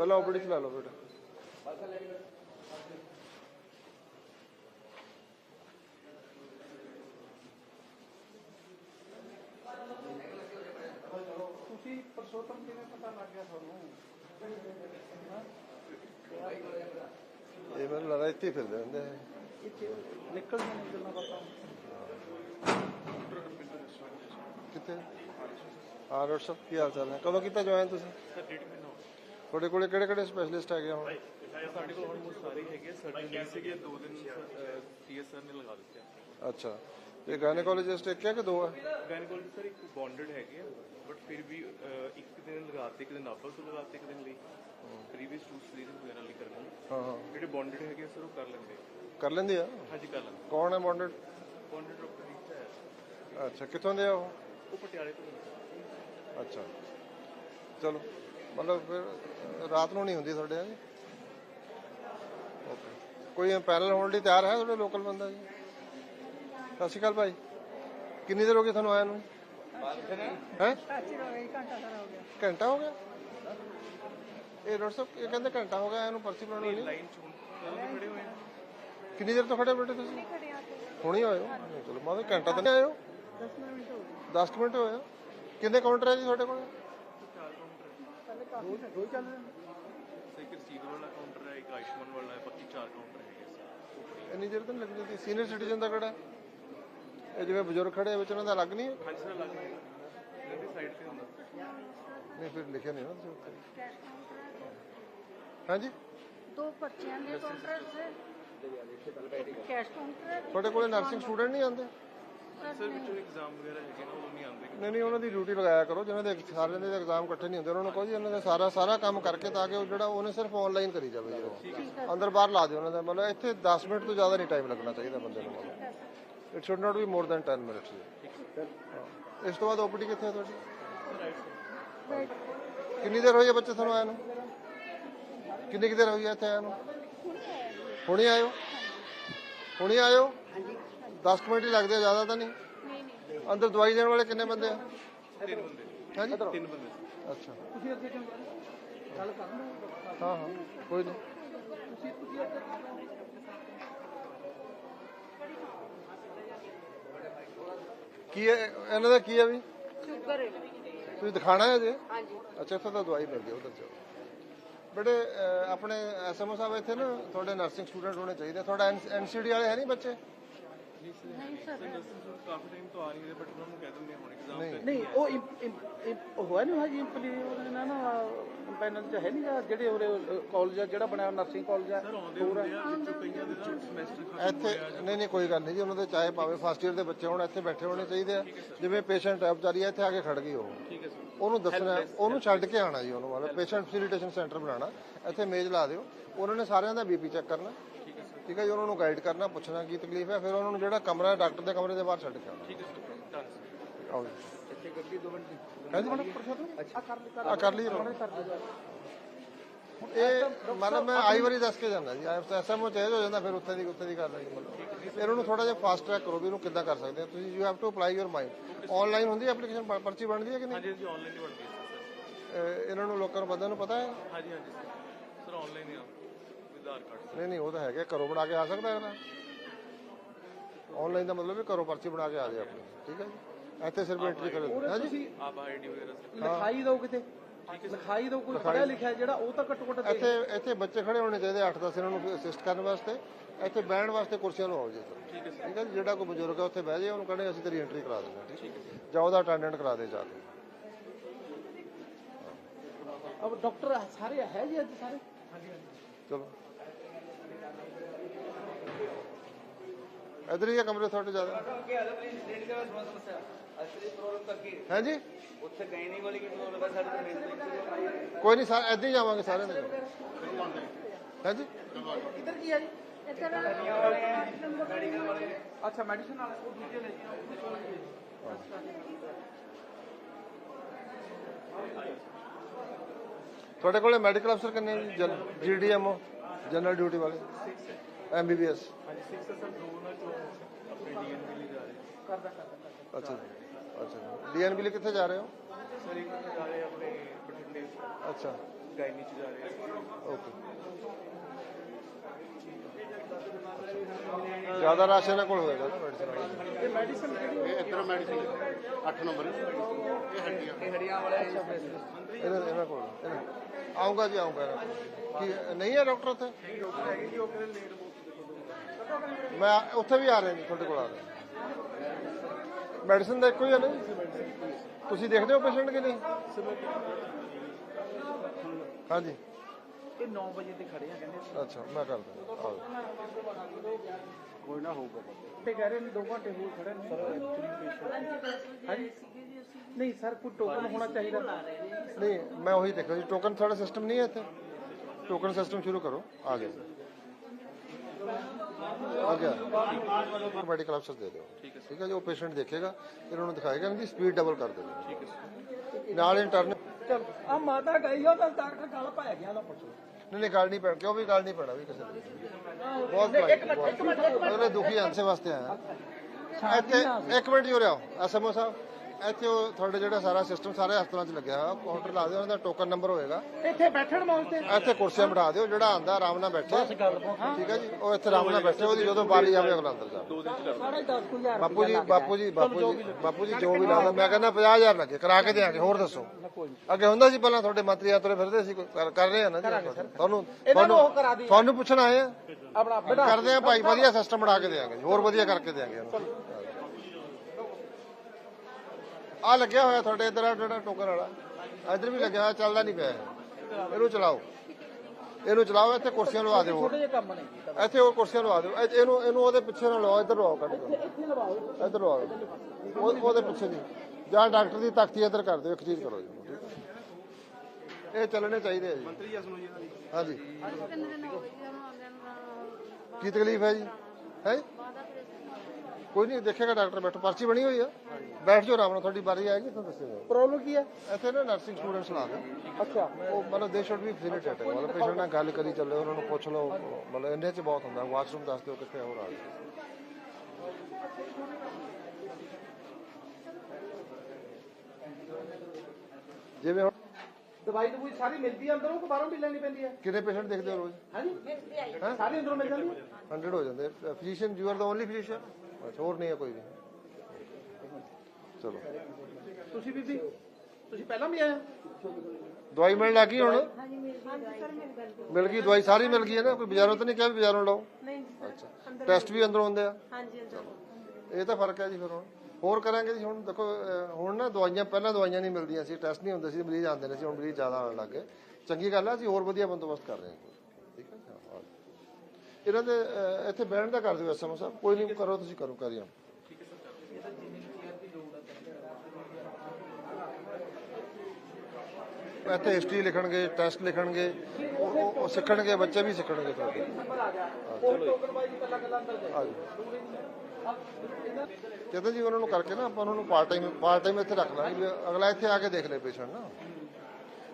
ਪਹਿਲਾਂ ਓਪੀਡੀ ਚਲਾ ਲਓ ਬੇਟਾ। ਤੁਸੀਂ ਪਰਸੋਤਮ ਕਿਵੇਂ ਪਤਾ ਲੱਗ ਗਿਆ ਤੁਹਾਨੂੰ? ਇਹ ਮੈਨੂੰ ਲੱਗਦਾ ਇੱਥੇ ਹੀ ਫਿਰਦੇ ਰਹਿੰਦੇ ਆ। ਇੱਥੇ ਨਿਕਲਦੀਆਂ ਨੇ ਗੱਲਾਂ ਬਾਤਾਂ ਕਿੱਥੇ? ਹਾਂ ਡਾਕਟਰ ਸਾਹਿਬ ਕੀ ਹਾਲ ਚਾਲ ਹੈ ਕਦੋਂ ਕੀਤਾ ਜੁਆਇਨ ਤੁਸੀਂ? ਸਰ ਡੇਢ ਮਹੀਨਾ ਤੁਹਾਡੇ ਕੋਲੇ ਕਿਹੜੇ ਕਿਹੜੇ ਸਪੈਸ਼ਲਿਸਟ ਹੈਗੇ ਆ ਹੁਣ? ਸਾਡੇ ਕੋਲ ਆਲਮੋਸਟ ਸਾਰੇ ਹੈਗੇ ਸਰਜਨ ਸੀਗੇ ਦੋ ਦਿਨ ਸੀਐਸਆਰ ਨੇ ਲਗਾ ਦਿੱਤੇ ਅੱਛਾ। ਤੇ ਗਾਇਨੋਕੋਲੋਜਿਸਟ ਇੱਕ ਹੈ ਕਿ ਦੋ ਹੈ ਗਾਇਨਕੋਲੋਜੀ ਸਰ ਇੱਕ ਬੌਂਡਡ ਹੈਗੇ ਬਟ ਫਿਰ ਵੀ ਇੱਕ ਦਿਨ ਲਗਾਤੇ ਇੱਕ ਦਿਨ ਨਾਭਾ ਤੋਂ ਲਗਾਤੇ ਇੱਕ ਦਿਨ ਲਈ। ਪ੍ਰੀਵੀਅਸ ਟੂ ਸੀਜ਼ਨ ਵਗੈਰਾ ਲਈ ਕਰਨਾ। ਹਾਂ ਹਾਂ। ਜਿਹੜੇ ਬੌਂਡਡ ਹੈਗੇ ਸਰ ਉਹ ਕਰ ਲੈਂਦੇ ਕਰ ਲੈਂਦੀ ਆ? ਹਾਂਜੀ ਕਰ ਲੈਂਦੇ ਕੌਣ ਹੈ ਬੌਂਡਡ ਬੌਂਡਡ ਡਾਕਟਰ ਰੀਚਾ ਹੈ। ਅੱਛਾ ਕਿੱਥੋਂ ਦੇ ਆ ਉਹ? ਉਹ ਪਟਿਆਲੇ ਤੋਂ ਨੇ। ਅੱਛਾ। ਚਲੋ। ਮਤਲਬ ਫਿਰ ਰਾਤ ਨੂੰ ਨਹੀਂ ਹੁੰਦੀ ਤੁਹਾਡੇ ਆ ਜੀ? ਓਕੇ ਕੋਈ ਪੈਨਲ ਹੋਣ ਲਈ ਤਿਆਰ ਹੈ ਤੁਹਾਡੇ ਲੋਕਲ ਬੰਦਾ ਜੀ? ਸਤਿ ਸ਼੍ਰੀ ਅਕਾਲ ਭਾਈ। ਕਿੰਨੀ ਦੇਰ ਹੋ ਗਈ ਤੁਹਾਨੂੰ ਆਇਆ ਨੂੰ? ਹੈ? ਘੰਟਾ ਹੋ ਗਿਆ। ਇਹ ਡਾਕਟਰ ਸਾਹਿਬ ਇਹ ਕਹਿੰਦੇ ਘੰਟਾ ਹੋ ਗਿਆ ਇਹਨੂੰ ਪਰਚੀ ਬਣਾਉਣੀ ਲਾਈਨ ਖੜੇ ਹੋਏ? ਆ ਕਿੰਨੀ ਦੇਰ ਤੋਂ ਖੜੇ ਬੈਠੇ ਤੁਸੀਂ? ਹੁਣੀ ਆਏ ਹੋ? ਚਲੋ ਮਾਵੇ ਘੰਟਾ ਤਾਂ ਨਹੀਂ ਆਏ ਹੋ? 10 ਮਿੰਟ ਹੋਏ ਆ। ਕਿੰਨੇ ਕਾਊਂਟਰ ਹੈ ਜੀ ਤੁਹਾਡੇ ਕੋਲ? ਕਾਊਂਟਰ ਰੋਜ਼ ਰੋਜ਼ ਚੱਲ ਰਿਹਾ ਸਰ ਇੱਕ ਰਸੀਦ ਵਾਲਾ ਕਾਊਂਟਰ ਹੈ ਇੱਕ ਆਯੁਸ਼ਮਾਨ ਵਾਲਾ ਹੈ ਬਾਕੀ ਚਾਰ ਕਾਊਂਟਰ ਹੈਗੇ ਸਰ ਇੰਨੀ ਦੇਰ ਤਾਂ ਨਹੀਂ ਲੱਗਦੀ ਸੀਨੀਅਰ ਸਿਟੀਜ਼ਨ ਦਾ ਕਿਹੜਾ? ਇਹ ਜਿਵੇਂ ਬਜ਼ੁਰਗ ਖੜੇ ਆ ਵਿੱਚ ਉਹਨਾਂ ਦਾ ਅਲੱਗ ਨਹੀਂ? ਹਾਂਜੀ ਸਰ ਲੱਗ ਰਿਹਾ ਇਹਨਾਂ ਦੀ ਸਾਈਡ ਤੇ ਹੁੰਦਾ। ਨਹੀਂ ਫਿਰ ਲਿਖਿਆ ਨਹੀਂ ਨਾ ਤੁਸੀਂ ਉੱਤੇ ਹਾਂਜੀ? ਦੋ ਪਰਚੀਆਂ ਦੇ ਕਾਊਂਟਰ ਸੇ ਕੈਸ਼ ਕਾਊਂਟਰ ਤੁਹਾਡੇ ਕੋਲੇ ਨਰਸਿੰਗ ਸਟੂਡੈਂਟ ਨਹੀਂ ਆਉਂਦੇ? ਸਰ ਵਿੱਚੋਂ ਐਗਜ਼ਾਮ ਵਗੈਰਾ ਹੈਗੇ ਨਾ ਉਹ ਨਹੀਂ ਆਉਂਦੇ ਨਹੀਂ ਨਹੀਂ ਉਹਨਾਂ ਦੀ ਡਿਊਟੀ ਲਗਾਇਆ ਕਰੋ। ਜਿਨ੍ਹਾਂ ਦੇ ਸਾਰਿਆਂ ਦੇ ਐਗਜ਼ਾਮ ਇਕੱਠੇ ਨਹੀਂ ਹੁੰਦੇ ਉਹਨਾਂ ਨੂੰ ਕਹੋ ਜੀ ਇਹਨਾਂ ਦਾ ਸਾਰਾ ਸਾਰਾ ਕੰਮ ਕਰਕੇ ਤਾਂ ਕਿ ਉਹ ਜਿਹੜਾ ਉਹਨੇ ਸਿਰਫ ਆਨਲਾਈਨ ਕਰੀ ਜਾਵੇ ਜਿਹੜਾ ਅੰਦਰ ਬਾਹਰ ਲਾ ਦਿਓ ਉਹਨਾਂ ਦਾ। ਮਤਲਬ ਇੱਥੇ 10 ਮਿੰਟ ਤੋਂ ਜ਼ਿਆਦਾ ਨਹੀਂ ਟਾਈਮ ਲੱਗਣਾ ਚਾਹੀਦਾ ਬੰਦੇ ਨੂੰ। It should not be more than 10 minutes ਇਸ ਤੋਂ ਬਾਅਦ ਓਪੀਡੀ ਕਿੱਥੇ ਹੈ ਤੁਹਾਡੀ? ਕਿੰਨੀ ਦੇਰ ਹੋਈ ਹੈ ਬੱਚੇ ਤੁਹਾਨੂੰ ਆਇਆ ਨੂੰ? ਕਿੰਨੀ ਕੁ ਦੇਰ ਹੋਈ ਹੈ ਇੱਥੇ ਆਇਆ ਨੂੰ? ਹੁਣੇ ਆਇਓ? ਹੁਣੇ ਆਇਓ? ਹਾਂਜੀ। 10 ਮਿੰਟ ਹੀ ਲੱਗਦੇ ਆ ਜ਼ਿਆਦਾ ਤਾਂ ਨਹੀਂ? ਨਹੀਂ ਨਹੀਂ। ਅੰਦਰ ਦਵਾਈ ਦੇਣ ਵਾਲੇ ਕਿੰਨੇ ਬੰਦੇ ਆ? ਤਿੰਨ ਬੰਦੇ। ਹਾਂਜੀ? ਤਿੰਨ ਬੰਦੇ। ਅੱਛਾ। ਤੁਸੀਂ ਅੱਗੇ ਕਿਉਂ ਗੱਲ ਕਰ ਲਓ ਹਾਂ ਹਾਂ। ਕੋਈ ਨਹੀਂ। ਤੁਸੀਂ ਤੁਸੀਂ ਅੱਗੇ ਕੀ ਹੈ ਇਹਨਾਂ ਦਾ ਕੀ ਹੈ ਵੀ? ਸ਼ੂਗਰ ਹੈ। ਤੁਸੀਂ ਦਿਖਾਣਾ ਹੈ ਜੇ ਹਾਂਜੀ। ਅੱਛਾ ਇੱਥੇ ਤਾਂ ਦਵਾਈ ਮਿਲਦੀ ਉਧਰ ਚਲੋ ਬੜੇ ਆਪਣੇ ਐਸਐਮਓ ਸਾਹਿਬ ਇੱਥੇ ਨਾ ਤੁਹਾਡੇ ਨਰਸਿੰਗ ਸਟੂਡੈਂਟ ਹੋਣੇ ਚਾਹੀਦੇ ਤੁਹਾਡਾ ਐਨਸੀਡੀ ਵਾਲੇ ਹੈ ਨਹੀਂ ਬੱਚੇ? ਨਹੀਂ ਸਰ। ਕਾਫੀ ਟਾਈਮ ਤੋਂ ਆ ਨਹੀਂ ਰਹੇ ਬਟ ਉਹਨਾਂ ਨੂੰ ਕਹਿ ਦਿੰਦੇ ਆ ਹੁਣ ਐਗਜ਼ਾਮ ਨਹੀਂ ਨਹੀਂ ਉਹ ਇੰਪ- ਇੰਪ- ਇੰਪ- ਉਹ ਹੋਇਆ ਨਹੀਂ ਹਾਜੀ ਇੰਪਲੀ ਉਹਦੇ ਨਾਲ ਨਾ ਪੈਨਲ ਚ ਹੈ ਨਹੀਂ ਜਿਹੜੇ ਉਹਦੇ ਕਾਲਜ ਆ ਜਿਹੜਾ ਬਣਿਆ ਨਰਸਿੰਗ ਕਾਲਜ ਆ ਸਰ ਆਉਂਦੇ ਹੁੰਦੇ ਆ ਵਿੱਚੋਂ ਕਈਆਂ ਦੇ ਵਿੱਚੋਂ ਸਮੈਸਟਰ ਇੱਥੇ ਨਹੀਂ ਨਹੀਂ ਕੋਈ ਗੱਲ ਨਹੀਂ ਜੀ ਉਹਨਾਂ ਦੇ ਚਾਹੇ ਭਾਵੇਂ ਫਸਟ ਇਅਰ ਦੇ ਬੱਚੇ ਹੋਣ ਇੱਥੇ ਬੈਠੇ ਹੋਣੇ ਚਾਹੀਦੇ ਆ। ਜਿਵੇਂ ਪੇਸ਼ੈਂਟ ਹੈ ਵਿਚਾਰੀ ਇੱਥੇ ਆ ਕੇ ਖੜ ਗਈ ਉਹ। ਠੀਕ ਹੈ ਸਰ ਉਹਨੂੰ ਦੱਸਣਾ ਉਹਨੂੰ ਛੱਡ ਕੇ ਆਣਾ ਜੀ ਉਹਨੂੰ ਮਤਲਬ ਪੇਸ਼ੈਂਟ ਫੈਸਿਲਿਟੇਸ਼ਨ ਸੈਂਟਰ ਬਣਾਉਣਾ ਇੱਥੇ ਮੇਜ਼ ਲਾ ਦਿਓ। ਉਹਨਾਂ ਨੇ ਸਾਰਿਆਂ ਦਾ ਬੀਪੀ ਚੈੱਕ ਕਰਨਾ। ਠੀਕ ਹੈ ਜੀ ਉਹਨਾਂ ਨੂੰ ਗਾਈਡ ਕਰਨਾ ਪੁੱਛਣਾ ਕੀ ਤਕਲੀਫ ਹੈ ਫਿਰ ਉਹਨਾਂ ਨੂੰ ਜਿਹੜਾ ਕਮਰਾ ਹੈ ਡਾਕਟਰ ਦੇ ਕਮਰੇ ਦੇ ਬਾਹਰ ਛੱਡ ਕੇ ਆਉਣਾ। ਠੀਕ ਹੈ ਆਓ ਜੀ। ਗੱਡੀ ਦੋ ਮਿੰਟ ਕਰ ਕਰ ਲਈ ਕਰ ਲਈ। ਇਹ ਮਤਲਬ ਮੈਂ ਆਈ ਵਾਰੀ ਦੱਸ ਕੇ ਜਾਂਦਾ ਜੀ ਐਸਐਮਓ ਚੇਂਜ ਹੋ ਜਾਂਦਾ ਫਿਰ ਉੱਥੇ ਦੀ ਉੱਥੇ ਦੀ ਹੈ ਜੀ। ਮਤਲਬ ਫਿਰ ਉਹਨੂੰ ਥੋੜਾ ਜਿਹਾ ਫਾਸਟ ਟਰੈਕ ਕਰੋ ਵੀ ਇਹਨੂੰ ਕਿੱਦਾਂ ਕਰ ਸਕਦੇ ਆ। ਤੁਸੀਂ you have to apply your mind online ਹੁੰਦੀ ਹੈ ਐਪਲੀਕੇਸ਼ਨ ਪਰਚੀ ਬਣਦੀ ਹੈ ਕਿ ਨਹੀਂ? ਹਾਂਜੀ ਹਾਂਜੀ ਆਨਲਾਈਨ ਹੀ ਬਣਦੀ ਹੈ ਇਹਨਾਂ ਨੂੰ ਲੋਕਾਂ ਨੂੰ ਬੰਦਿਆਂ ਨੂੰ ਪਤਾ ਹੈ? ਹਾਂਜੀ ਹਾਂਜੀ ਸਰ। ਸਰ ਆਨਲਾਈਨ ਹੀ ਆ। ਆਧਾਰ ਕਾਰਡ। ਨਹੀਂ ਨਹੀਂ ਉਹ ਤਾਂ ਹੈਗਾ ਘਰੋਂ ਬਣਾ ਕੇ ਆ ਸਕਦਾ ਹੈ ਆਨਲਾਈਨ ਦਾ ਮਤਲਬ ਵੀ ਘਰੋਂ ਪਰਚੀ ਬਣਾ ਕੇ ਆ ਜਾਏ ਆਪਣੀ ਠੀਕ ਹੈ ਜੀ? ਇੱਥੇ ਸਿਰਫ ਐਂਟਰੀ ਕਰ ਹਾਂਜੀ ਤੁਸੀਂ ਆਪ ਆਈਡੀ ਵਗੈਰਾ ਸਰ ਲਿਖਾਈ ਦਿਓ ਕਿਤੇ। ਲਿਖਾਈ ਦਿਓ ਕੋਈ ਪੜਿਆ ਲਿਖਿਆ ਜਿਹੜਾ ਉਹ ਤਾਂ ਘੱਟੋ ਘੱਟ ਇੱਥੇ ਇੱਥੇ ਬੱਚੇ ਖੜੇ ਹੋਣੇ ਚਾਹੀਦੇ 8-10 ਇਹਨਾਂ ਨੂੰ ਅਸਿਸਟ ਕਰਨ ਵਾਸਤੇ। ਇੱਥੇ ਬਹਿਣ ਵਾਸਤੇ ਕੁਰਸੀਆਂ ਲਵਾਓ ਜੀ ਠੀਕ ਹੈ ਠੀਕ ਹੈ ਜੀ? ਜਿਹੜਾ ਕੋਈ ਬਜ਼ੁਰਗ ਹੈ ਉੱਥੇ ਬਹਿ ਜਾਏ ਉਹਨੂੰ ਕਹਿੰਦੇ ਅਸੀਂ ਤੇਰੀ ਐਂਟਰੀ ਕਰਾ ਦਿੰਦੇ ਹਾਂ ਠੀਕ ਹੈ ਜਾਂ? ਉਹਦਾ ਅਟੈਂਡੈਂਟ ਕਰਾ ਦੇ ਜਾ ਕੇ। ਅਬ ਡਾਕਟਰ ਸਾਰੇ ਹੈ ਜੀ ਅੱਜ ਸਾਰੇ? ਚਲੋ। ਇਧਰ ਹੀ ਹੈ ਕਮਰੇ ਤੁਹਾਡੇ ਜ਼ਿਆਦਾ। ਹੈ ਜੀ ਉੱਥੇ ਗਏ ਨਹੀਂ ਵਾਲੀ ਕੀ ਪ੍ਰੋਬਲਮ ਹੈ ਸਾਡੇ ਤੋਂ ਮਿਲ ਕੋਈ ਨਹੀਂ ਸਾ ਏਦਾਂ ਹੀ ਜਾਵਾਂਗੇ ਸਾਰਿਆਂ ਦੇ ਹੈ ਜੀ ਇੱਧਰ ਕੀ ਹੈ ਜੀ? ਇੱਧਰ ਅੱਛਾ ਮੈਡੀਸਨ ਵਾਲੇ ਉਹ ਦੂਜੇ ਨੇ। ਜੀ ਤੁਹਾਡੇ ਕੋਲੇ ਮੈਡੀਕਲ ਅਫਸਰ ਕਿੰਨੇ ਜੀ ਜੀਡੀਐਮਓ ਜਨਰਲ ਡਿਊਟੀ ਵਾਲੇ? ਐਮਬੀਬੀਐਸ ਹਾਂਜੀ 6 ਸਰ ਦੋ ਨਾ ਚੋ ਆਪਣੇ ਡੀਐਨਬੀ ਲਈ ਜਾ ਰਹੇ ਕਰਦਾ ਕਰਦਾ ਅੱਛਾ ਜੀ ਅੱਛਾ ਡੀਐਨਬੀ ਲਈ ਕਿੱਥੇ ਜਾ ਰਹੇ ਹੋ ਸਰ ਇੱਕ ਜਾ ਰਹੇ ਆਪਣੇ ਬਠਿੰਡੇ ਅੱਛਾ ਗਾਇਨੀ ਚ ਜਾ ਰਹੇ ਸੀ ਓਕੇ ਜ਼ਿਆਦਾ ਰਸ਼ ਇਹਨਾਂ ਕੋਲ ਹੋਏਗਾ ਨਾ ਮੈਡੀਸਨ ਵਾਲਾ ਇਹ ਮੈਡੀਸਨ ਇਹ ਇੱਧਰ ਮੈਡੀਸਿਨ 8 ਨੰਬਰ ਇਹ ਹੱਡੀਆਂ ਇਹ ਹੜੀਆਂ ਵਾਲੇ ਇਹਨਾਂ ਇਹਨਾਂ ਕੋਲ ਇਹਨਾਂ- ਆਊਂਗਾ ਜੀ ਆਊਂਗਾ ਇਹਨਾਂ ਕੋਲ। ਕੀ ਨਹੀਂ ਹੈ ਡਾਕਟਰ ਉੱਥੇ ਮੈਂ ਉੱਥੇ ਵੀ ਆ ਰਹੇ ਜੀ ਤੁਹਾਡੇ ਕੋਲ ਆ ਰਹੇ। ਮੈਡੀਸਨ ਦਾ ਇੱਕੋ ਹੀ ਹੈ ਨਾ? ਤੁਸੀਂ ਦੇਖਦੇ ਹੋ ਪੇਸ਼ੈਂਟ ਕਿ ਨਹੀਂ? ਹਾਂਜੀ। ਇਹ 9 ਵਜੇ ਤੇ ਖੜੇ ਆ ਕਹਿੰਦੇ ਅੱਛਾ ਮੈਂ ਕਰਦਾ। ਆਓ। ਕੋਈ ਨਾ ਹੋਊਗਾ। ਤੇ ਕਹਿ ਰਹੇ ਨੇ 2 ਘੰਟੇ ਹੋਰ ਖੜੇ ਨੇ। ਸਰ ਐਕਚੁਅਲੀ ਨਹੀਂ ਸਰ ਕੋਈ ਟੋਕਨ ਹੋਣਾ ਚਾਹੀਦਾ। ਨਹੀਂ ਮੈਂ ਉਹੀ ਦੇਖੋ ਜੀ ਟੋਕਨ ਤੁਹਾਡਾ ਸਿਸਟਮ ਨਹੀਂ ਹੈ ਇੱਥੇ। ਟੋਕਨ ਸਿਸਟਮ ਸ਼ੁਰੂ ਕਰੋ। ਆ ਗਿਆ। ਆ ਗਿਆ। ਮੈਡੀਕਲ ਅਫਸਰ ਦੇ ਦਿਓ। ਠੀਕ ਹੈ ਹੈ ਜੀ ਉਹ ਪੇਸ਼ੈਂਟ ਦੇਖੇਗਾ ਫਿਰ ਉਹਨੂੰ ਦਿਖਾਏਗਾ ਇਹਦੀ ਸਪੀਡ ਡਬਲ ਕਰ ਦੇਣੀ ਠੀਕ ਹੈ ਨਾਲ ਇੰਟਰਨ ਚਲ ਆ ਮਾਤਾ ਗਈ ਉਹ ਤਾਂ ਡਾਕਟਰ ਗੱਲ ਪਾਇਆ ਗਿਆ ਨਾ ਪੁੱਛੋ। ਨਹੀਂ ਨਹੀਂ ਗੱਲ ਨਹੀਂ ਪੈਣ ਕਿਉਂ ਵੀ ਗੱਲ ਨਹੀਂ ਪੈਣਾ ਵੀ ਕਿਸੇ ਦੀ। ਬਹੁਤ ਭਾਈ ਉਹਨੇ ਦੁਖੀ ਅੰਸੇ ਵਾਸਤੇ ਆਇਆ। ਇੱਥੇ ਇੱਕ ਮਿੰਟ ਜੀ ਉਰੇ ਆਓ ਐਸਐਮਓ ਸਾਹਿਬ। ਇੱਥੇ ਉਹ ਤੁਹਾਡੇ ਜਿਹੜਾ ਸਾਰਾ ਸਿਸਟਮ ਸਾਰੇ ਹਸਪਤਾਲਾਂ 'ਚ ਲੱਗਿਆ ਹੋਇਆ। ਕਾਊਂਟਰ ਲਾ ਦਿਓ ਉਹਨਾਂ ਦਾ ਟੋਕਨ ਨੰਬਰ ਹੋਏਗਾ। ਇੱਥੇ ਬੈਠਣ ਵਾਸਤੇ। ਇੱਥੇ ਕੁਰਸੀਆਂ ਬਿਠਾ ਦਿਓ ਜਿਹੜਾ ਆਂਦਾ ਆਰਾਮ ਨਾਲ ਬੈਠੇ। ਠੀਕ ਹੈ ਜੀ ਉਹ ਇੱਥੇ ਆਰਾਮ ਨਾਲ ਬੈਠੇ ਉਹਦੀ ਜਦੋਂ ਬਾਰੀ ਆਵੇ ਅਗਲਾ ਅੰਦਰ ਜਾਵੇ ਸਾਢੇ 10000 ਬਾਪੂ ਜੀ ਬਾਪੂ ਜੀ ਬਾਪੂ ਜੀ ਬਾਪੂ ਜੀ ਜੋ ਵੀ ਲਾਦਾ ਮੈਂ ਕਹਿੰਦਾ 50000 ਲੱਗੇ ਕਰਾ ਕੇ ਦੇਾਂਗੇ ਹੋਰ ਦੱਸੋ। ਅੱਗੇ ਹੁੰਦਾ ਸੀ ਪਹਿਲਾਂ ਤੁਹਾਡੇ ਮੰਤਰੀ ਆਤਰੇ ਫਿਰਦੇ ਸੀ ਕੋਈ ਕਰ- ਰਹੇ ਆ ਨਾ। ਤੁਹਾਨੂੰ ਤੁਹਾਨੂੰ ਪੁੱਛਣ ਆਏ ਆ? ਕਰਦੇ ਆ ਭਾਈ ਵਧੀਆ ਸਿਸਟਮ ਬਣਾ ਕੇ ਦੇਾਂਗੇ ਹੋਰ ਵਧੀਆ ਕਰਕੇ ਦੇਾਂਗੇ ਆ ਲੱਗਿਆ ਹੋਇਆ ਤੁਹਾਡੇ ਇਧਰ ਆ ਜਿਹੜਾ ਟੋਕਰ ਵਾਲਾ। ਇਧਰ ਵੀ ਲੱਗਿਆ ਹੋਇਆ ਚੱਲਦਾ ਨਹੀਂ ਪਿਆ। ਇਹ। ਇਹਨੂੰ ਚਲਾਓ। ਇਹਨੂੰ ਚਲਾਓ ਇੱਥੇ ਕੁਰਸੀਆਂ ਲਵਾ ਦਿਓ। ਹੋਰ। ਥੋੜੇ ਜਿਹੇ ਕੰਮ ਨੇ। ਇੱਥੇ ਉਹ ਕੁਰਸੀਆਂ ਲਵਾ ਦਿਓ। ਇਹ- ਇਹਨੂੰ ਇਹਨੂੰ ਉਹਦੇ ਪਿੱਛੇ ਨਾ ਲਵਾਓ ਇੱਧਰ ਲਵਾਓ ਕੱਢ ਕੇ। ਇੱਥੇ ਲਵਾਓ। ਇੱਧਰ ਲਵਾਓ। ਉਹ- ਉਹਦੇ ਪਿੱਛੇ ਨਹੀਂ। ਜਾਂ ਡਾਕਟਰ ਦੀ ਤਖਤੀ ਇੱਧਰ ਕਰ ਦਿਓ ਇੱਕ ਚੀਜ਼ ਕਰੋ ਜੀ। ਠੀਕ ਹੈ? ਇਹ ਚੱਲਣੇ ਚਾਹੀਦੇ ਆ ਜੀ। ਮੰਤਰੀ ਜੀ ਸੁਣੋ ਜੀ ਹਾਂਜੀ ਅੱਜ ਤਿੰਨ ਦਿਨ ਹੋ ਗਏ ਜੀ ਉਹਨੂੰ ਆਉਂਦਿਆਂ ਨੂੰ ਤਾਂ ਕੀ ਤਕਲੀਫ ਹੈ ਜੀ? ਹੈ ਕੋਈ ਨਹੀਂ ਦੇਖੇਗਾ ਡਾਕਟਰ ਬੈਠੋ ਪਰਚੀ ਬਣੀ ਹੋਈ ਆ। ਬੈਠ ਜਾਓ ਆਰਾਮ ਨਾਲ ਤੁਹਾਡੀ ਵਾਰੀ ਆਏਗੀ ਤਾਂ ਦੱਸਿਓ ਪ੍ਰੋਬਲਮ ਕੀ ਹੈ ਇੱਥੇ ਨਾ ਨਰਸਿੰਗ ਸਟੂਡੈਂਟਸ ਲਾ ਦਿਓ ਅੱਛਾ। ਉਹ ਮਤਲਬ ਦੇ ਸ਼ੁੱਡ ਵੀ ਫੈਸਿਲਿਟੇਟਡ ਮਤਲਬ ਪੇਸ਼ੈਂਟ ਨਾਲ ਗੱਲ ਕਰੀ ਚੱਲੇ ਉਹਨਾਂ ਨੂੰ ਪੁੱਛ ਲਓ। ਮਤਲਬ ਇੰਨੇ ਚ ਬਹੁਤ ਹੁੰਦਾ ਵਾਸ਼ਰੂਮ ਦੱਸ ਦਿਓ ਕਿੱਥੇ ਹੋਰ ਆ ਜਿਵੇਂ ਹੁਣ ਦਵਾਈ ਦਵਾਈ ਸਾਰੀ ਮਿਲਦੀ ਹੈ ਅੰਦਰੋਂ ਕਿ ਬਾਹਰੋਂ ਵੀ ਲੈਣੀ ਪੈਂਦੀ ਹੈ ਕਿੰਨੇ ਪੇਸ਼ੈਂਟ ਦੇਖਦੇ ਹੋ ਰੋਜ਼? ਹਾਂਜੀ। ਸਾਰੀ ਅੰਦਰੋਂ ਮਿਲ ਜਾਂਦੀ ਹੈ 100 ਹੋ ਜਾਂਦੇ physician you are the only physician ਅੱਛਾ ਹੋਰ ਨਹੀਂ ਹੈ ਕੋਈ ਵੀ। ਚਲੋ। ਤੁਸੀਂ ਬੀਬੀ ਤੁਸੀਂ ਪਹਿਲਾਂ ਵੀ ਆਏ? ਦਵਾਈ ਮਿਲਣ ਲੱਗੀ ਹੁਣ? ਹਾਂਜੀ ਮਿਲ ਗਈ ਸਰ ਮਿਲ ਗਈ ਮਿਲ ਗਈ ਦਵਾਈ ਸਾਰੀ ਮਿਲ ਗਈ ਹੈ ਨਾ? ਕੋਈ ਬਾਜ਼ਾਰੋਂ ਤਾਂ ਨਹੀਂ ਕਿਹਾ ਵੀ ਬਾਜ਼ਾਰੋਂ ਲਓ? ਨਹੀਂ ਅੱਛਾ। ਟੈਸਟ ਵੀ ਅੰਦਰੋਂ ਹੁੰਦੇ ਆ? ਹਾਂਜੀ ਅੰਦਰ। ਇਹ ਤਾਂ ਫ਼ਰਕ ਹੈ ਜੀ ਫਿਰ ਹੁਣ। ਹੋਰ ਕਰਾਂਗੇ ਜੀ ਹੁਣ ਦੇਖੋ ਹੁਣ ਨਾ ਦਵਾਈਆਂ ਪਹਿਲਾਂ ਦਵਾਈਆਂ ਨਹੀਂ ਮਿਲਦੀਆਂ ਸੀ ਟੈਸਟ ਨਹੀਂ ਹੁੰਦੇ ਸੀ ਮਰੀਜ਼ ਆਉਂਦੇ ਨੇ ਸੀ ਹੁਣ ਮਰੀਜ਼ ਜ਼ਿਆਦਾ ਆਉਣ ਲੱਗ ਗਏ। ਚੰਗੀ ਗੱਲ ਹੈ ਅਸੀਂ ਹੋਰ ਵਧੀਆ ਬੰਦੋਬਸਤ ਕਰ ਰਹੇ? ਹਾਂ। ਇਹਨਾਂ ਦੇ ਇੱਥੇ ਬਹਿਣ ਦਾ ਕਰ ਦਿਓ ਐਸਐਮਓ ਸਾਹਿਬ। ਕੋਈ ਨਹੀਂ, ਕਰੋ ਤੁਸੀਂ, ਕਰੋ, ਕਰਿਓ। ਇੱਥੇ ਹਿਸਟਰੀ ਲਿਖਣਗੇ ਟੈਸਟ ਲਿਖਣਗੇ, ਉਹ- ਸਿੱਖਣਗੇ, ਬੱਚੇ ਵੀ ਸਿੱਖਣਗੇ ਤੁਹਾਡੇ। ਕੋਈ ਕਹਿੰਦੇ ਜੀ। ਉਹਨਾਂ ਨੂੰ ਕਰਕੇ ਨਾ ਆਪਾਂ ਉਹਨਾਂ ਨੂੰ ਪਾਰਟ ਟਾਈਮ ਪਾਰਟ ਟਾਈਮ ਇੱਥੇ ਰੱਖ ਲਾਂਗੇ ਅਗਲਾ ਇੱਥੇ ਆ ਕੇ ਦੇਖ ਲੈ ਪੇਸ਼ੈਂਟ ਨਾ।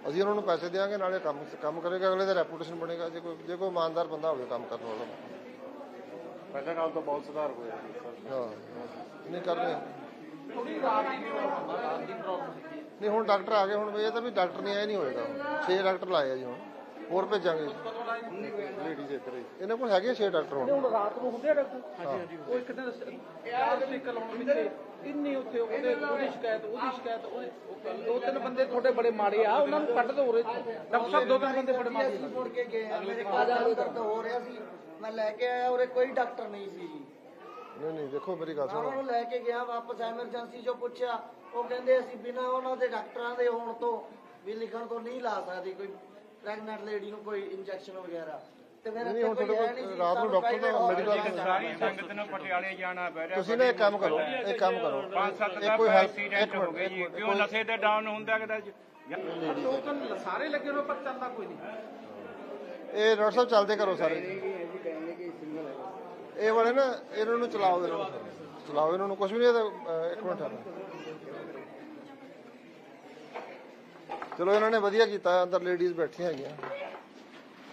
ਅਸੀਂ ਉਹਨਾਂ ਨੂੰ ਪੈਸੇ ਦੇਵਾਂਗੇ ਨਾਲੇ ਕੰਮ ਕੰਮ ਕਰੇਗਾ ਅਗਲੇ ਦਾ ਰੈਪੂਟੇਸ਼ਨ ਬਣੇਗਾ। ਜੇ ਕੋਈ ਜੇ ਕੋਈ ਇਮਾਨਦਾਰ ਬੰਦਾ ਹੋਵੇ ਕੰਮ ਕਰਨ ਵਾਲਾ। ਪਹਿਲਾਂ ਨਾਲ ਤਾਂ ਬਹੁਤ ਸੁਧਾਰ ਹੋਇਆ ਹਾਂ ਨਹੀਂ ਕਰਨੇ ਥੋੜੀ ਰਾਤ ਦੀ ਪ੍ਰੋਬਲਮ ਨਹੀਂ ਹੁਣ ਡਾਕਟਰ ਆ ਗਏ ਹੁਣ ਇਹ ਤਾਂ ਵੀ ਡਾਕਟਰ ਨਹੀਂ ਆਇਆ ਨਹੀਂ ਹੋਏਗਾ। 6 ਡਾਕਟਰ ਲਾਏ ਆ ਜੀ ਹੁਣ। ਹੋਰ ਭੇਜਾਂਗੇ। ਲੇਡੀਜ਼ ਇੱਧਰ ਹੀ। ਇਹਨਾਂ ਕੋਲ ਹੈਗੇ 6 ਡਾਕਟਰ ਹੁਣ। ਹੁਣ ਰਾਤ ਨੂੰ ਹੁੰਦੇ ਆ ਡਾਕਟਰ? ਹਾਂਜੀ ਹਾਂਜੀ। ਉਹ ਇੱਕ ਦਿਨ ਯਾਰ ਸਪੀਕਰ ਲਾਉਣ ਵਿੱਚ ਇੰਨੀ ਉੱਥੇ ਉਹਦੇ ਉਹਦੀ ਸ਼ਿਕਾਇਤ ਉਹਦੀ ਸ਼ਿਕਾਇਤ ਉਹਦੇ ਉਹ ਦੋ ਤਿੰਨ ਬੰਦੇ ਤੁਹਾਡੇ ਬੜੇ ਮਾੜੇ ਆ ਉਹਨਾਂ ਨੂੰ ਕੱਢ ਦੋ ਉਰੇ। ਡਾਕਟਰ ਸਾਹਿਬ ਦੋ ਤਿੰਨ ਬੰਦੇ ਬੜੇ ਮਾੜੇ ਅਸੀਂ ਮੁੜ ਕੇ ਗਏ ਆ ਮੇਰੇ ਕਾਜਾ ਦਰਦ ਹੋ ਰਿਹਾ ਸੀ। ਮੈਂ ਲੈ ਕੇ ਆਇਆ ਉਰੇ ਕੋਈ ਡਾਕਟਰ ਨਹੀਂ ਸੀ। ਜੀ ਨਹੀਂ ਨਹੀਂ ਦੇਖੋ ਮੇਰੀ ਗੱਲ ਮੈਂ ਸੁਣੋ। ਉਹਨੂੰ ਲੈ ਕੇ ਗਿਆ ਵਾਪਸ ਐਮਰਜੈਂਸੀ ਚੋਂ ਪੁੱਛਿਆ। ਉਹ ਕਹਿੰਦੇ ਅਸੀਂ ਬਿਨਾਂ ਉਹਨਾਂ ਦੇ ਡਾਕਟਰਾਂ ਦੇ ਹੋਣ ਤੋਂ ਵੀ ਲਿਖਣ ਤੋਂ ਨਹੀਂ ਲਾ ਸਕਦੇ ਕੋਈ ਪ੍ਰੈਗਨੈਂਟ ਲੇਡੀ ਨੂੰ ਕੋਈ ਇੰਜੈਕਸ਼ਨ ਵਗੈਰਾ। ਤੇ ਫਿਰ ਨਹੀਂ ਇੱਥੇ ਕੋਈ ਹੈ ਨਹੀਂ ਰਾਤ ਨੂੰ ਸਾਨੂੰ ਡਾਕਟਰ ਦਾ private ਮੈਡੀਕਲ ਸਾਰੀ ਸੰਗਤ ਨੂੰ ਪਟਿਆਲੇ ਜਾਣਾ ਪੈ ਰਿਹਾ ਤੁਸੀਂ ਨਾ ਇੱਕ ਕੰਮ ਕਰੋ ਇੱਕ ਕੰਮ ਕਰੋ। ਪੰਜ ਸੱਤ ਦਾ ਕੋਈ ਹੈਲਪ ਐਕਸੀਡੈਂਟ ਹੋ ਗਏ ਜੀ ਕਿਉਂ ਨਸ਼ੇ ਤੇ ਡਾਊਨ ਹੁੰਦਾ ਕਿਦਾ ਟੋਕਨ ਸਾਰੇ ਲੱਗੇ ਹੋਏ ਪਰ ਚੱਲਦਾ ਕੋਈ ਨਹੀਂ। ਇਹ ਡਾਕਟਰ ਸਾਹਿਬ ਚੱਲਦੇ ਕਰੋ ਸਾਰੇ। ਇਹ ਵਾਲੇ ਨਾ ਇਹਨਾਂ ਨੂੰ ਚਲਾਓ ਇਹਨਾਂ ਨੂੰ। ਚਲਾਓ ਇਹਨਾਂ ਨੂੰ ਕੁਝ ਵੀ ਨਹੀਂ ਇਹਦਾ, ਅਹ, ਇੱਕ ਮਿੰਟ। ਠਹਿਰੋ। ਚਲੋ ਇਹਨਾਂ ਨੇ ਵਧੀਆ ਕੀਤਾ ਅੰਦਰ ਲੇਡੀਜ਼ ਬੈਠੀਆਂ ਹੈਗੀਆਂ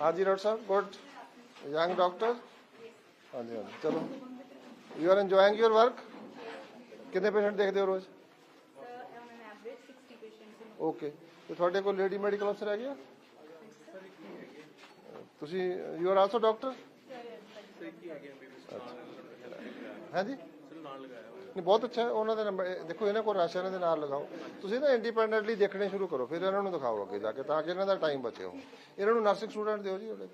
ਹਾਂਜੀ ਡਾਕਟਰ ਸਾਹਿਬ ਗੁੱਡ ਯੰਗ ਡਾਕਟਰ ਹਾਂਜੀ ਹਾਂਜੀ ਚਲੋ you are enjoying your work ਕਿੰਨੇ ਪੇਸ਼ੈਂਟ ਦੇਖਦੇ ਹੋ ਰੋਜ਼ on an average 60 patients in okay ਤੇ ਤੁਹਾਡੇ ਕੋਲ ਲੇਡੀ ਮੈਡੀਕਲ ਅਫਸਰ ਹੈਗੇ ਆ ਤੁਸੀਂ ਯੂ ਆਰ ਆਲਸੋ ਡਾਕਟਰ ਹਾਂਜੀ ਨਹੀਂ ਬਹੁਤ ਅੱਛਾ ਹੈ, ਉਹਨਾਂ ਦੇ ਨੰਬਰ ਦੇਖੋ ਇਹਨਾਂ ਕੋਲ ਰਸ਼ ਹੈ, ਇਹਨਾਂ ਦੇ ਨਾਲ ਲਗਾਓ। ਤੁਸੀਂ ਨਾ ਇੰਡੀਪੈਂਡੈਂਟਲੀ ਦੇਖਣੇ ਸ਼ੁਰੂ ਕਰੋ ਫਿਰ ਇਹਨਾਂ ਨੂੰ ਦਿਖਾਓ ਅੱਗੇ ਜਾ ਕੇ ਤਾਂ ਕਿ ਇਹਨਾਂ ਦਾ ਟਾਈਮ ਬਚੇ ਹੋ ਇਹਨਾਂ ਨੂੰ ਨਰਸਿੰਗ ਸਟੂਡੈਂਟ ਦਿਓ ਜੀ ਉਹਦੇ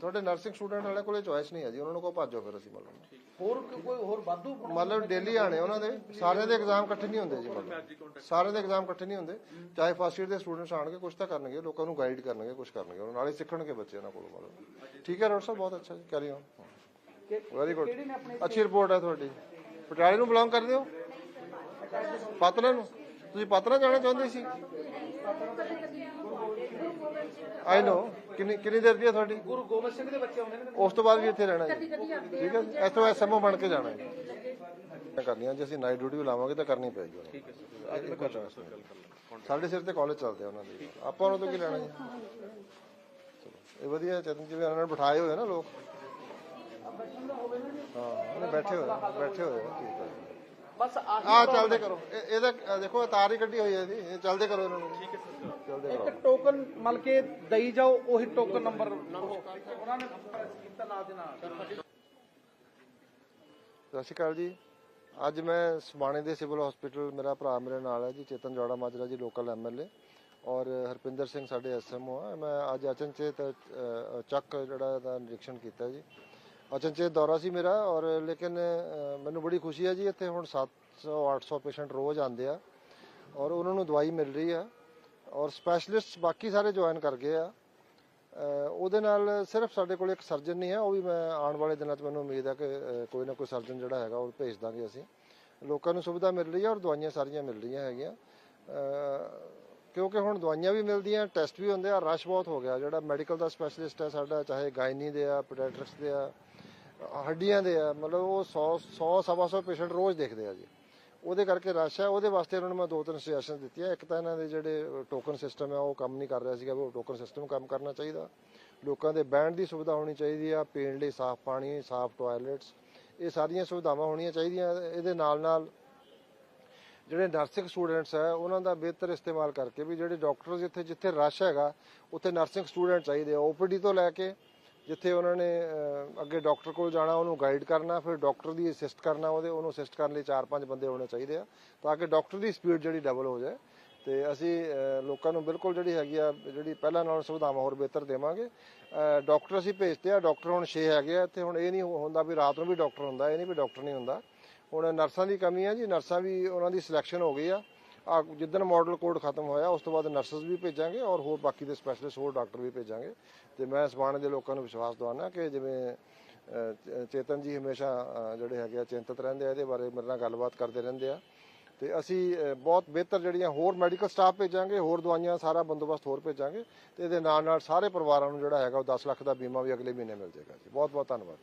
ਤੁਹਾਡੇ ਨਰਸਿੰਗ ਸਟੂਡੈਂਟ ਵਾਲੇ ਕੋਲੇ ਚੋਇਸ ਨਹੀਂ ਹੈ ਜੀ ਉਹਨਾਂ ਨੂੰ ਕੋ ਭਾਜੋ ਫਿਰ ਅਸੀਂ ਮਤਲਬ। ਹੋਰ ਕ- ਕੋਈ ਹੋਰ ਵਾਧੂ ਮਤਲਬ ਡੇਲੀ ਆਣੇ ਉਹਨਾਂ ਦੇ। ਸਾਰਿਆਂ ਦੇ ਐਗਜ਼ਾਮ ਇਕੱਠੇ ਨਹੀਂ ਹੁੰਦੇ ਜੀ ਮਤਲਬ। ਸਾਰਿਆਂ ਦੇ ਐਗਜ਼ਾਮ ਇਕੱਠੇ ਨਹੀਂ ਹੁੰਦੇ। ਚਾਹੇ ਫਸਟ ਈਅਰ ਦੇ ਸਟੂਡੈਂਟਸ ਆਣਗੇ ਕੁਝ ਤਾਂ ਕਰਨਗੇ ਲੋਕਾਂ ਨੂੰ ਗਾਈਡ ਕਰਨਗੇ ਕੁਝ ਕਰਨਗੇ। ਉਹਨਾਂ ਨਾਲੇ ਸਿੱਖਣਗੇ ਬੱਚੇ ਇਹਨਾਂ ਕੋਲੋਂ ਮਤਲਬ। ਠੀਕ ਹੈ ਡਾਕਟਰ ਸਾਹਿਬ ਬਹੁਤ ਅੱਛਾ ਜੀ। ਕੈਰੀ ਔਨ ਵੈਰੀ ਗੁੱਡ ਅੱਛੀ ਰਿਪੋਰਟ ਹੈ ਤੁਹਾਡੀ। ਪਟਿਆਲੇ ਨੂੰ ਬਿਲੋਂਗ ਕਰਦੇ ਹੋ? ਪਾਤਨਾ ਨੂੰ? ਤੁਸੀਂ ਪਾਤਨਾ ਜਾਣਾ ਚਾਹੁੰਦੇ ਸੀ? ਆਈ ਨੋ ਕਿੰਨੀ ਕਿੰਨੀ ਦੇਰ ਦੀ ਹੈ ਤੁਹਾਡੀ? ਗੁਰੂ ਗੋਬਿੰਦ ਸਿੰਘ ਦੇ ਬੱਚੇ ਆਉਂਦੇ ਨੇ ਉਸ ਤੋਂ ਬਾਅਦ ਵੀ ਇੱਥੇ ਰਹਿਣਾ ਜੀ। ਠੀਕ ਹੈ ਜੀ? ਇੱਥੋਂ ਐਸਐਮਓ ਬਣ ਕੇ ਜਾਣਾ ਜੀ। ਮੈਂ ਕਰਨੀਆਂ ਜੇ ਅਸੀਂ ਨਾਈਟ ਡਿਊਟੀ ਵੀ ਲਾਵਾਂਗੇ ਤਾਂ ਕਰਨੀ ਪਏਗੀ ਠੀਕ ਹੈ ਸਰ ਅੱਜ ਮੈਂ ਸਾਡੇ ਸਿਰ ਤੇ ਕਾਲਜ ਚੱਲਦੇ ਆ ਉਹਨਾਂ ਦੇ। ਆਪਾਂ ਉਹਨਾਂ ਤੋਂ ਕੀ ਲੈਣਾ ਜੀ? ਚਲੋ ਇਹ ਵਧੀਆ ਚਤਨ ਜਿਵੇਂ ਉਹਨਾਂ ਨੇ ਬਿਠਾਏ ਹੋਏ ਨਾ ਲੋਕ। ਹਾਂ ਉਹਨੇ ਬੈਠੇ ਹੋਏ ਆ, ਬੈਠੇ ਹੋਏ ਆ, ਠੀਕ ਹੈ ਬਸ ਆਹੀ ਆ ਚੱਲਦੇ ਕਰੋ। ਇਹ- ਇਹਦਾ ਦੇਖੋ ਇਹ ਤਾਰ ਹੀ ਕੱਢੀ ਹੋਈ ਹੈ ਇਹਦੀ। ਇਹ ਚੱਲਦੇ ਕਰੋ ਇਹਨਾਂ ਨੂੰ। ਠੀਕ ਹੈ ਸਰ। ਚੱਲਦੇ ਕਰੋ। ਇੱਕ ਟੋਕਨ ਮਲ ਕੇ ਦਈ ਜਾਓ ਉਹੀ ਟੋਕਨ ਨੰਬਰ ਉਹਨਾਂ ਨੇ ਕੀਤਾ ਨਾਲ ਦੇ ਨਾਲ। ਸਤਿ ਸ਼੍ਰੀ ਅਕਾਲ ਜੀ। ਅੱਜ ਮੈਂ ਸਮਾਣੇ ਦੇ ਸਿਵਲ ਹਸਪੀਟਲ ਮੇਰਾ ਭਰਾ ਮੇਰੇ ਨਾਲ ਹੈ ਜੀ ਚੇਤਨ ਜੋੜਾ ਮਾਜਰਾ ਜੀ ਲੋਕਲ ਐਮਐਲਏ ਔਰ ਹਰਪਿੰਦਰ ਸਿੰਘ ਸਾਡੇ ਐਸਐਮਓ ਆ। ਮੈਂ ਅੱਜ ਅਚਨਚੇਤ ਅ, ਚੱਕ ਜਿਹੜਾ ਦਾ ਨਿਰੀਖਣ ਕੀਤਾ ਜੀ। ਅਚਨਚੇਤ ਦੌਰਾ ਸੀ ਮੇਰਾ ਔਰ ਲੇਕਿਨ ਮੈਨੂੰ ਬੜੀ ਖੁਸ਼ੀ ਹੈ ਜੀ, ਇੱਥੇ ਹੁਣ 700 800 ਪੇਸ਼ੈਂਟ ਰੋਜ਼ ਆਉਂਦੇ ਆ ਔਰ ਉਹਨਾਂ ਨੂੰ ਦਵਾਈ ਮਿਲ ਰਹੀ ਆ ਔਰ ਸਪੈਸ਼ਲਿਸਟ ਬਾਕੀ ਸਾਰੇ ਜੁਆਇਨ ਕਰ ਗਏ ਆ। ਉਹਦੇ ਨਾਲ ਸਿਰਫ ਸਾਡੇ ਕੋਲ ਇੱਕ ਸਰਜਨ ਨਹੀਂ ਹੈ, ਉਹ ਵੀ ਮੈਂ ਆਉਣ ਵਾਲੇ ਦਿਨਾਂ 'ਚ ਮੈਨੂੰ ਉਮੀਦ ਹੈ ਕਿ ਕੋਈ ਨਾ ਕੋਈ ਸਰਜਨ ਜਿਹੜਾ ਹੈਗਾ ਉਹ ਭੇਜ ਦਾਂਗੇ ਅਸੀਂ। ਲੋਕਾਂ ਨੂੰ ਸੁਵਿਧਾ ਮਿਲ ਰਹੀ ਹੈ ਔਰ ਦਵਾਈਆਂ ਸਾਰੀਆਂ ਮਿਲ ਰਹੀਆਂ ਹੈਗੀਆਂ। ਕਿਉਂਕਿ ਹੁਣ ਦਵਾਈਆਂ ਵੀ ਮਿਲਦੀਆਂ ਟੈਸਟ ਵੀ ਹੁੰਦੇ ਆ, ਰਸ਼ ਬਹੁਤ ਹੋ ਗਿਆ। ਜਿਹੜਾ ਮੈਡੀਕਲ ਦਾ ਸਪੈਸ਼ਲਿਸਟ ਹੈ ਸਾਡਾ, ਚਾਹੇ ਗਾਇਨੀ ਦੇ ਆ ਪੀਡੀਆਟ੍ਰਿਕਸ ਦੇ ਆ ਹੱਡੀਆਂ ਦੇ ਆ, ਮਤਲਬ ਉਹ 100 100 ਸਵਾ ਸੌ ਪੇਸ਼ੈਂਟ ਰੋਜ਼ ਦੇਖਦੇ ਆ ਜੀ। ਉਹਦੇ ਕਰਕੇ ਰਸ਼ ਹੈ ਉਹਦੇ ਵਾਸਤੇ ਉਹਨਾਂ ਨੂੰ ਮੈਂ ਦੋ ਤਿੰਨ ਸੁਜੈਸ਼ਨ ਦਿੱਤੀਆਂ। ਇੱਕ ਤਾਂ ਇਹਨਾਂ ਦੇ ਜਿਹੜੇ ਟੋਕਨ ਸਿਸਟਮ ਹੈ ਉਹ ਕੰਮ ਨਹੀਂ ਕਰ ਰਿਹਾ ਸੀਗਾ, ਵੀ ਉਹ ਟੋਕਨ ਸਿਸਟਮ ਕੰਮ ਕਰਨਾ ਚਾਹੀਦਾ। ਲੋਕਾਂ ਦੇ ਬਹਿਣ ਦੀ ਸੁਵਿਧਾ ਹੋਣੀ ਚਾਹੀਦੀ ਆ, ਪੀਣ ਲਈ ਸਾਫ਼ ਪਾਣੀ, ਸਾਫ਼ ਟਾਇਲਟਸ ਇਹ ਸਾਰੀਆਂ ਸੁਵਿਧਾਵਾਂ ਹੋਣੀਆਂ ਚਾਹੀਦੀਆਂ। ਇਹਦੇ ਨਾਲ ਨਾਲ ਜਿਹੜੇ ਨਰਸਿੰਗ ਸਟੂਡੈਂਟਸ ਹੈ ਉਹਨਾਂ ਦਾ ਬਿਹਤਰ ਇਸਤੇਮਾਲ ਕਰਕੇ ਵੀ ਜਿਹੜੇ ਡਾਕਟਰ ਇੱਥੇ, ਜਿੱਥੇ ਰਸ਼ ਹੈਗਾ, ਉੱਥੇ ਨਰਸਿੰਗ ਸਟੂਡੈਂਟ ਚਾਹੀਦੇ ਆ। ਓਪੀਡੀ ਤੋਂ ਲੈ ਕੇ ਜਿੱਥੇ ਉਹਨਾਂ ਨੇ ਅੱਗੇ ਡਾਕਟਰ ਕੋਲ ਜਾਣਾ ਉਹਨੂੰ ਗਾਈਡ ਕਰਨਾ ਫਿਰ ਡਾਕਟਰ ਦੀ ਅਸਿਸਟ ਕਰਨਾ ਉਹਦੇ ਉਹਨੂੰ ਅਸਿਸਟ ਕਰਨ ਲਈ 4-5 ਬੰਦੇ ਹੋਣੇ ਚਾਹੀਦੇ ਆ ਤਾਂ ਕਿ ਡਾਕਟਰ ਦੀ ਸਪੀਡ ਜਿਹੜੀ ਡਬਲ ਹੋ ਜਾਏ। ਤੇ ਅਸੀਂ ਲੋਕਾਂ ਨੂੰ ਬਿਲਕੁਲ ਜਿਹੜੀ ਹੈਗੀ ਆ ਜਿਹੜੀ ਪਹਿਲਾਂ ਨਾਲੋਂ ਸੁਵਿਧਾਵਾਂ ਹੋਰ ਬਿਹਤਰ ਦੇਵਾਂਗੇ। ਅਹ, ਡਾਕਟਰ ਅਸੀਂ ਭੇਜਦੇ ਆ ਡਾਕਟਰ ਹੁਣ 6 ਹੈਗੇ ਆ ਇੱਥੇ ਹੁਣ ਇਹ ਨਹੀਂ ਹੁੰਦਾ ਵੀ ਰਾਤ ਨੂੰ ਵੀ ਡਾਕਟਰ ਹੁੰਦਾ ਇਹ ਨਹੀਂ ਵੀ ਡਾਕਟਰ ਨਹੀਂ ਹੁੰਦਾ। ਹੁਣ ਨਰਸਾਂ ਦੀ ਕਮੀ ਆ ਜੀ ਨਰਸਾਂ ਵੀ ਉਹਨਾਂ ਦੀ ਸਿਲੈਕਸ਼ਨ ਹੋ ਗਈ ਆ। ਆ ਜਿੱਦਣ ਮਾਡਲ ਕੋਡ ਖਤਮ ਹੋਇਆ, ਉਸ ਤੋਂ ਬਾਅਦ ਨਰਸਸ ਵੀ ਭੇਜਾਂਗੇ ਔਰ ਹੋਰ ਬਾਕੀ ਦੇ ਸਪੈਸ਼ਲਿਸਟ ਹੋਰ ਡਾਕਟਰ ਵੀ ਭੇਜਾਂਗੇ। ਤੇ ਮੈਂ ਸਮਾਣੇ ਦੇ ਲੋਕਾਂ ਨੂੰ ਵਿਸ਼ਵਾਸ ਦਵਾਉਣਾ ਕਿ ਜਿਵੇਂ ਚ- ਚੇਤਨ ਜੀ ਹਮੇਸ਼ਾ ਜਿਹੜੇ ਹੈਗੇ ਆ ਚਿੰਤਤ ਰਹਿੰਦੇ ਆ, ਇਹਦੇ ਬਾਰੇ ਮੇਰੇ ਨਾਲ ਗੱਲਬਾਤ ਕਰਦੇ ਰਹਿੰਦੇ ਆ। ਤੇ ਅਸੀਂ ਬਹੁਤ ਬਿਹਤਰ ਜਿਹੜੀਆਂ ਹੋਰ ਮੈਡੀਕਲ ਸਟਾਫ ਭੇਜਾਂਗੇ, ਹੋਰ ਦਵਾਈਆਂ ਸਾਰਾ ਬੰਦੋਬਸਤ ਹੋਰ ਭੇਜਾਂਗੇ ਤੇ ਇਹਦੇ ਨਾਲ ਨਾਲ ਸਾਰੇ ਪਰਿਵਾਰਾਂ ਨੂੰ ਜਿਹੜਾ ਹੈਗਾ ਉਹ 10 ਲੱਖ ਦਾ ਬੀਮਾ ਵੀ ਅਗਲੇ ਮਹੀਨੇ ਮਿਲ ਜਾਏਗਾ ਜੀ। ਬਹੁਤ ਬਹੁਤ ਧੰਨਵਾਦ।